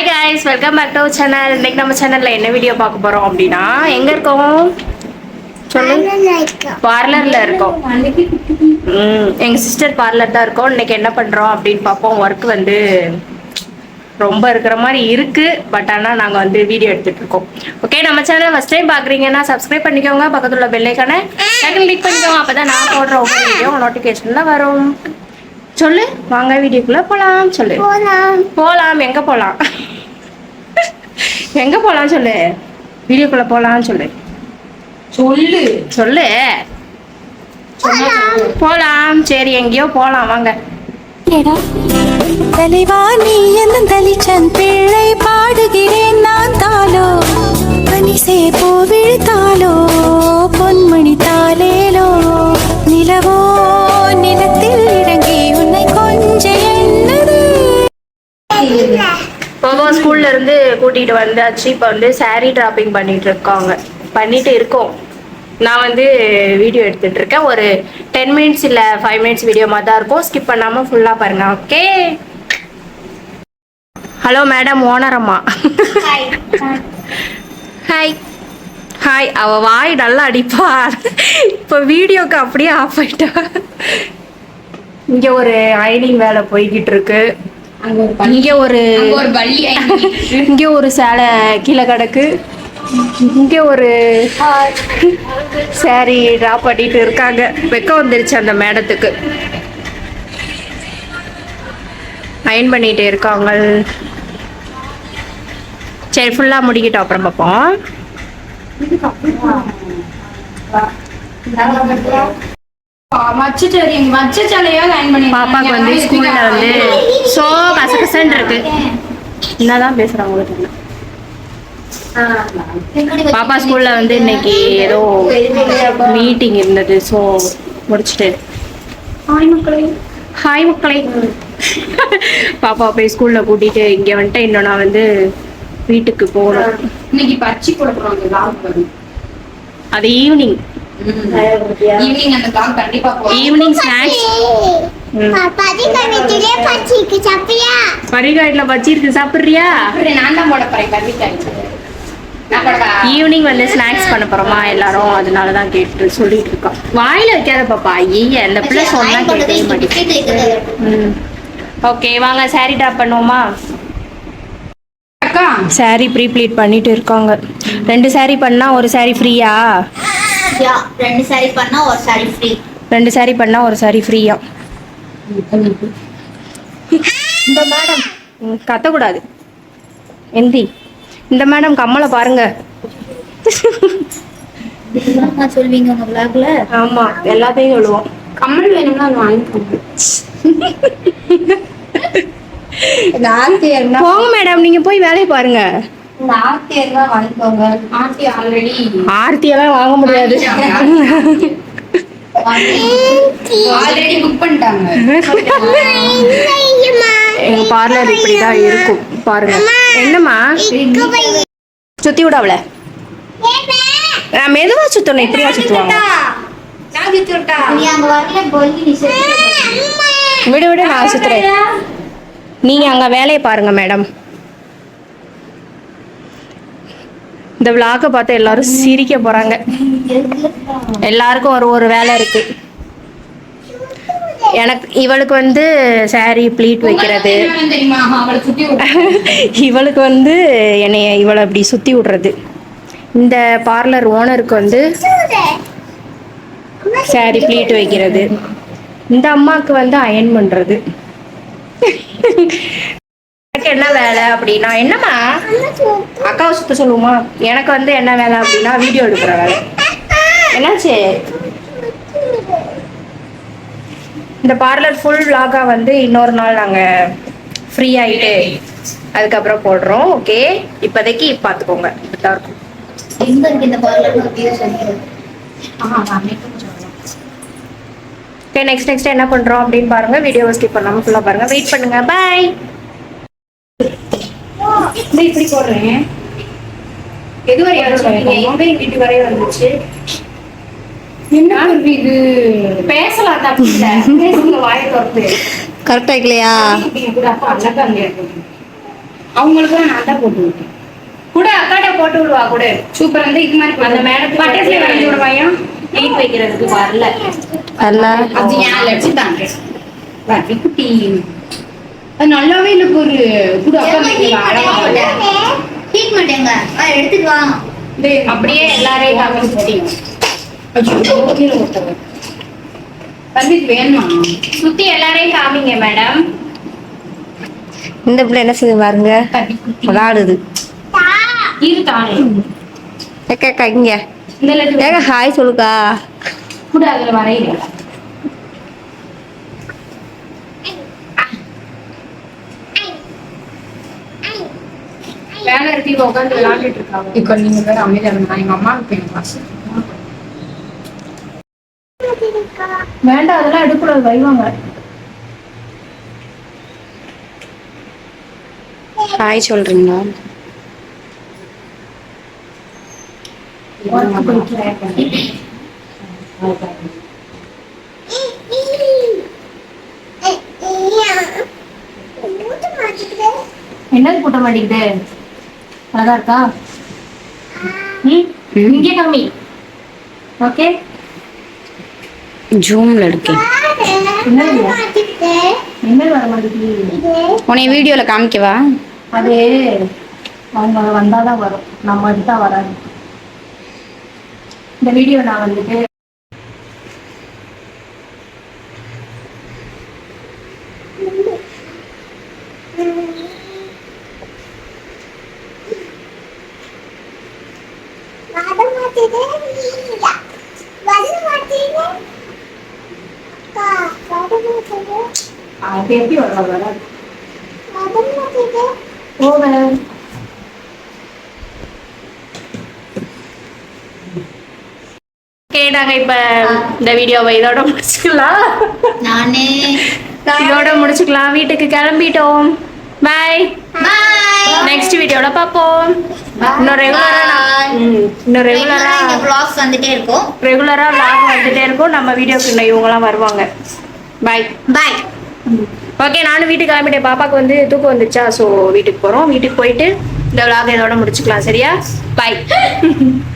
Hi guys welcome back to channel இன்னைக்கு நம்ம சேனல்ல என்ன வீடியோ பார்க்க போறோம் அப்படின்னா எங்க இருக்கோம்? சொல்லு. பார்லர்ல இருக்கோம். எங்க சிஸ்டர் பார்லர் தான் இருக்கோம். இன்னைக்கு என்ன பண்றோம் அப்படின்னு பார்ப்போம். ஒர்க் வந்து ரொம்ப இருக்கிற மாதிரி இருக்கு. பட் ஆனா நாங்க வந்து வீடியோ எடுத்துட்டு இருக்கோம். ஓகே நம்ம சேனல் ஃபர்ஸ்ட் டைம் பாக்குறீங்கன்னா சப்ஸ்கிரைப் பண்ணிக்கோங்க. பக்கத்துல உள்ள பெல் ஐக்கானை டக்குனு கிளிக் பண்ணிக்கோங்க. அப்பதான் நான் போடுற ஒவ்வொரு வீடியோ நோட்டிபிகேஷன்ல வரும். சொல்லு. வாங்க வீடியோக்குள்ள போலாம் சொல்லு. போலாம். எங்க போலாம்? எங்க போலாம் சொல்லு? வீடியோக்குள்ள போலாம் சொல்லு. சொல்லு. சொல்லு. போலாம். சரி எங்கேயோ போலாம் வாங்க. தலைவா நீ என்ன தலிச்சன் பிள்ளை பாடுகிறேன் நான் தாளோ. பனிசே பூவிழுத்தாளோ பொன்மணி தாளேலோ. நிலவோ பாபா ஸ்கூல்ல இருந்து கூட்டிட்டு வந்தாச்சு. இப்போ வந்து saree டிராப்பிங் பண்ணிட்டு இருக்காங்க. பண்ணிட்டு இருக்கோம். நான் வந்து வீடியோ எடுத்துட்டு இருக்கேன். ஒரு டென் மினிட்ஸ் இல்ல ஃபைவ் மினிட்ஸ் வீடியோ மாதிரி தான் இருக்கும். ஸ்கிப் பண்ணாம ஃபுல்லா பாருங்க. ஓகே ஹலோ மேடம் ஓனர் அம்மா. ஹாய் ஹாய் அவ வாய் நல்லா அடிப்பா. இப்போ வீடியோக்கு அப்படியே ஆஃப் ஆயிட்டா. இங்க ஒரு அயனிங் வேலை போய்கிட்டு இருக்கு. இங்க ஒரு இங்க ஒரு சேலை கீழே கிடக்கு. இங்க ஒரு சாரி ட்ராப் பண்ணிட்டு இருக்காங்க. வெக்கம் வந்துருச்சு அந்த மேடத்துக்கு. அயன் பண்ணிட்டு இருக்காங்க. சரி ஃபுல்லா முடிக்கிட்டோம். அப்புறம் பார்ப்போம். பாப்பாக்கு வந்து ஸ்கூல்ல வந்து சோ கசகசன்னு இருக்கு. என்னதான் பேசுறாங்க உங்களுக்கு பாப்பா ஸ்கூல்ல வந்து இன்னைக்கு ஏதோ மீட்டிங் இருந்தது. ஸோ முடிச்சுட்டு. ஹாய் மக்களே. ஹாய் மக்களே. பாப்பா போய் ஸ்கூல்ல கூட்டிட்டு இங்க வந்துட்டு இன்னும் நான் வந்து வீட்டுக்கு போகணும். இன்னைக்கு பச்சி வரும் அது ஈவினிங் ஈவினிங் அந்த லாக் கண்டிப்பா போடும் ஈவினிங் ஸ்நாக்ஸ் பரிகாட்டில் பச்சி இருக்கு சாப்பிட்றியா? அப்புறம் நான் தான் போட போறேன் கவிதாய் நான் போடவா? ஈவினிங் வந்து ஸ்நாக்ஸ் பண்ண போறோமா எல்லாரும்? அதனால தான் கேட்டு சொல்லிட்டு இருக்கோம். வாயில வைக்காத பாப்பா ஐய அந்த பிள்ளை சொன்னா கேட்கவே மாட்டேங்குது. ஓகே வாங்க saree ட்ராப் பண்ணுவோமா? அக்கா. Saree ப்ரீ ப்ளீட் பண்ணிட்டு இருக்காங்க. ரெண்டு saree பண்ணா ஒரு saree ஃப்ரீயா யா ரெண்டு சாரி பண்ணா ஒரு சாரி ஃப்ரீ ரெண்டு saree பண்ணா ஒரு saree ஃப்ரீயா இந்த மேடம் கத்தக்கூடாது. எந்தி இந்த மேடம் கம்மலை பாருங்க. சொல்வீங்க உங்க விளாக்ல ஆமா எல்லாத்தையும் சொல்லுவோம். கம்மல் வேணும்னா அது வாங்கிக்கோங்க போங்க மேடம் நீங்க போய் வேலையை பாருங்க. வாங்கிக்கோங்க. ஆர்த்தி ஆல்ரெடி ஆர்த்தியெல்லாம் வாங்க முடியாது. ஆல்ரெடி புக் பண்ணிட்டாங்க. எங்க பார்லர் இப்படிதான் இருக்கும். பாருங்க. என்னம்மா? சுத்தி விட அவள. நான் மெதுவா சுத்தணும். இப்படியா சுத்துவாங்க. விடு விடு நான் சுத்துறேன். நீங்க அங்க வேலையை பாருங்க மேடம் இந்த விளாகை பார்த்து எல்லாரும் சிரிக்க போகிறாங்க எல்லாருக்கும் ஒரு ஒரு வேலை இருக்கு. எனக்கு இவளுக்கு வந்து சாரி ப்ளீட் வைக்கிறது. இவளுக்கு வந்து என்னைய இவளை அப்படி சுற்றி விடுறது. இந்த பார்லர் ஓனருக்கு வந்து சாரி ப்ளீட் வைக்கிறது. இந்த அம்மாவுக்கு வந்து அயன் பண்ணுறது எனக்கு என்ன வேலை அப்படின்னா என்னம்மா? அக்காவை சுத்த சொல்லுவோமா? எனக்கு வந்து என்ன வேலை அப்படின்னா வீடியோ எடுக்கிற வேலை. என்னாச்சு? இந்த பார்லர் ஃபுல் vlog-ஆ வந்து இன்னொரு நாள் நாங்கள் ஃப்ரீ ஆகிட்டு அதுக்கப்புறம் போடுறோம் ஓகே இப்போதைக்கு பார்த்துக்கோங்க. இப்படிதான் இருக்கும். ஓகே நெக்ஸ்ட் நெக்ஸ்ட் என்ன பண்ணுறோம் அப்படின்னு பாருங்க. வீடியோவை ஸ்கிப் பண்ணாமல் ஃபுல்லாக பாருங்க. வெயிட் பண்ணுங்க. பாய் இப்படி போடுறேன். எது வரை எங்க வீட்டு வரையும் வந்துச்சு என்ன இது பேசலாம் தப்பு வாயை திறந்து. கரெக்டா இல்லையா இப்படி கூட அப்பா அழகா அவங்களுக்கு நான் தான் போட்டு விட்டேன். கூட அக்காட்ட போட்டு விடுவா கூட. சூப்பர் வந்து இது மாதிரி அந்த மேடத்துக்கு பட்டாசுல வரைஞ்சு விடுவாயா ட்ரீட் வைக்கிறதுக்கு வரல. அது ஏன் குட்டி. அது நல்லாவே இல்லை ஒரு குடு வா, எடுத்துட்டு வா. டேய், அப்படியே எல்லாரையும் காமி சுத்தி. அச்சோ, கீழே போட்டவ. தம்பி இது வேணுமா? சுத்தி எல்லாரையும் காமிங்க மேடம். இந்த பிள்ளை என்ன செய்யுது பாருங்க? விளாடுது. இரு தானே. ஏக்கா அக்கா, இங்க. ஹாய் சொல்லுக்கா. கூட அதுல வரையில வேலை இருக்கு இவ உட்காந்து விளையாண்டுட்டு இருக்காங்க இப்போ நீங்க வேற அமைதியா இருந்தா எங்க அம்மாவுக்கு என் காசு வேண்டாம் அதெல்லாம் எடுக்கூடாது வைவாங்க ஹாய் சொல்றீங்களா? என்னது போட்ட மாட்டேங்குது அழகா இருக்கா? இங்கே காமி ஓகே. ஜூம்ல எடுக்கேன். உன்னை வீடியோல காமிக்கவா? அது அவங்க வந்தாதான் வரும். நம்ம எடுத்தா வராது. இந்த வீடியோ நான் வந்துட்டு அது எப்படி வர வராது ஓவர் நாங்க இப்ப இந்த வீடியோவை இதோட முடிச்சுக்கலாம். நானே இதோட முடிச்சுக்கலாம். வீட்டுக்கு கிளம்பிட்டோம். பை பாய் நெக்ஸ்ட் வீடியோல பார்ப்போம். இன்னும் ரெகுலரா இன்னும் ரெகுலரா vlogs வந்துட்டே இருக்கும். ரெகுலரா vlog வந்துட்டே இருக்கும். நம்ம வீடியோக்கு இன்னும் இவங்கலாம் வருவாங்க. பை பாய் ஓகே நானும் வீட்டுக்கு கிளம்பிட்டேன். பாப்பாக்கு வந்து தூக்கம் வந்துச்சா? ஸோ வீட்டுக்கு போகிறோம் வீட்டுக்கு போயிட்டு இந்த விளாக இதோட முடிச்சுக்கலாம். சரியா? பை